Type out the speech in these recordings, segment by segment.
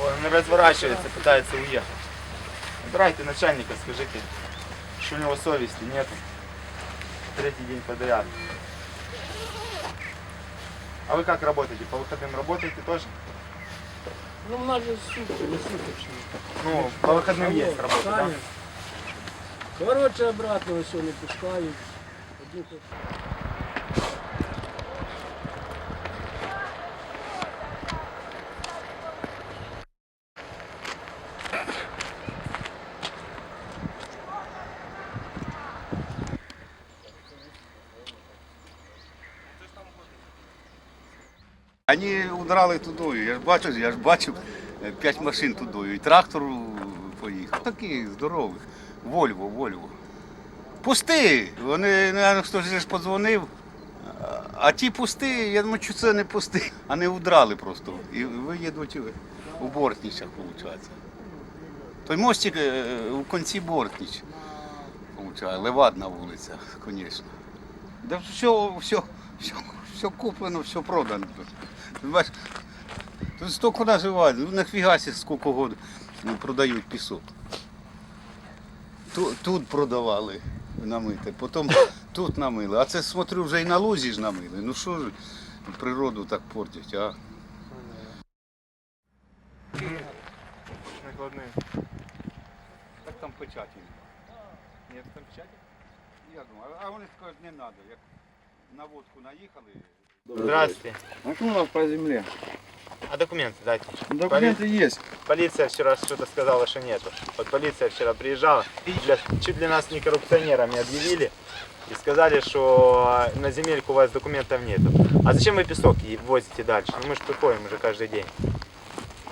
он разворачивается, пытается уехать. Набирайте начальника, скажите, что у него совести нету. Третий день подряд. А вы как работаете? По выходным работаете тоже? Ну, у нас же сутки, не суточные. Ну, по выходным есть работа, да? Короче, обратно все не пускають. Вони удрали тудою. Я ж бачив, я ж бачив е, п'ять машин тудою. І трактор поїхав. Такий здоровий. Вольво, Вольво. Пусти! Вони, наверное, хтось ж подзвонив. А- ті пусти, я думаю, що це не пусти. А не удрали просто. І виїдуть у Бортнічах, виходить. Той мостик е, у кінці Бортніч. Левадна вулиця, звісно. Да все, все, все, все куплено, все продано. Бачиш, тут стільки наживають, ну нафіга сі скільки год ну, продають пісок. Тут, тут продавали намити, потім тут намили. А це смотрю, вже і на лузі ж намили. Ну що ж природу так портять, а? Накладные. Так там печаті. Нет там печати? Я думаю, а вони скажуть, не треба. Як на водку наїхали. Здравствуйте. А что у нас по земле? А документы дайте. Документы есть. Полиция вчера что-то сказала, что нету. Вот полиция вчера приезжала, для- чуть ли нас не коррупционерами объявили и сказали, что на земельку у вас документов нету. А зачем вы песок возите дальше? Ну мы же приходим уже каждый день.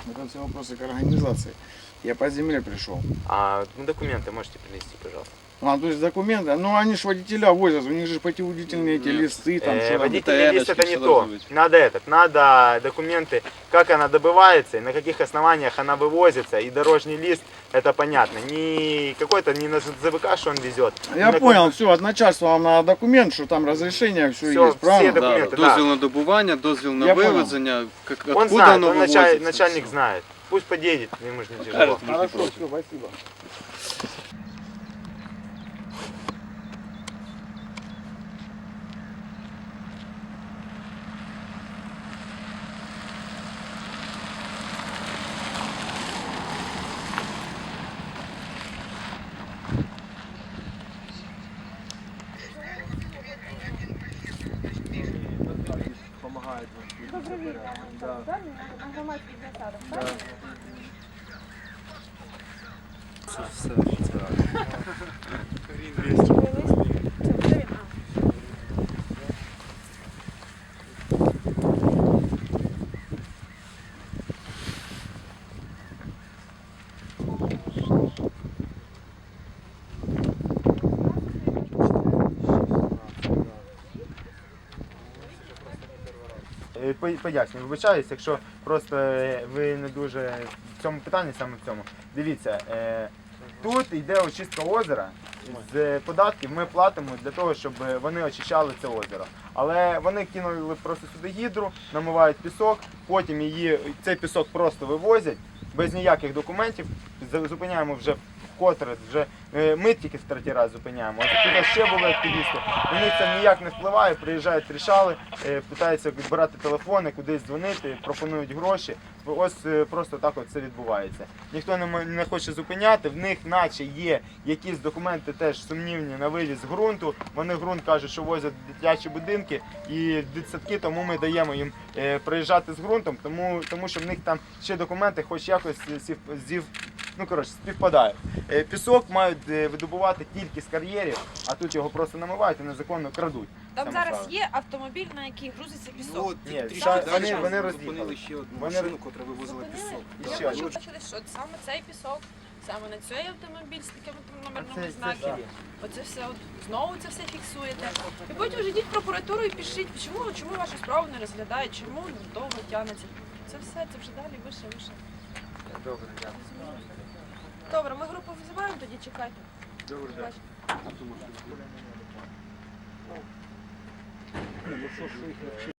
Это все вопросы к организации. Я по земле пришел. А ну, документы можете принести, пожалуйста. А, то есть документы, ну они ж водителя возят, у них же путеводительные эти листы, там Э, что водительный лист это не то. Надо этот, надо документы, как она добывается, и на каких основаниях она вывозится, и дорожный лист, это понятно. Не какой-то не на ЗВК, что он везет. Я понял, все, от начальства вам надо документ, что там разрешение, все Всё, есть, правильно? все документы, да. дозвіл на добування, дозвіл на Я вивезення, Он откуда знает, воно он началь- вивозиться. начальник знает. Пусть подъедет, ему же не тяжело. Хорошо, все, спасибо. Е, по- Пояснюю, вибачаюсь, якщо просто е, ви не дуже в цьому питанні, саме в цьому. Дивіться, е, тут йде очистка озера. З податків ми платимо для того, щоб вони очищали це озеро. Але вони кинули просто сюди гідру, намивають пісок, потім її, цей пісок просто вивозять без ніяких документів. Зупиняємо вже вкотре, вже е, ми тільки в третій раз зупиняємо. А тут ще були активісти. Них це ніяк не впливає, приїжджають рішали, е, питаються брати телефони, кудись дзвонити, пропонують гроші. Ось е, просто так от це відбувається. Ніхто не, хоче зупиняти, в них наче є якісь документи теж сумнівні на вивіз ґрунту. Вони ґрунт кажуть, що возять дитячі будинки і дитсадки, тому ми даємо їм приїжджати з ґрунтом, тому, тому що в них там ще документи хоч якось зів, ну, коротше, співпадають. Е, Пісок мають е, видобувати тільки з кар'єрів, а тут його просто намивають і незаконно крадуть. Там Саме зараз правильно. є автомобіль, на який грузиться пісок. от Ні, трішки та- далі вони- вони роз'їхали. зупинили ще одну Вони машину, яка вивозила пісок. І Я ще хочу одну. бачити, що саме цей пісок, саме на цей автомобіль з такими там номерними знаками. Оце все от знову це все фіксуєте. І потім вже йдіть в прокуратуру і пишіть, чому, чому вашу справу не розглядають, чому довго тягнеться. Це все, це вже далі вище, вище. Добре, дякую. Добре, ми групу визиваємо, тоді чекайте. Добре. Бачите.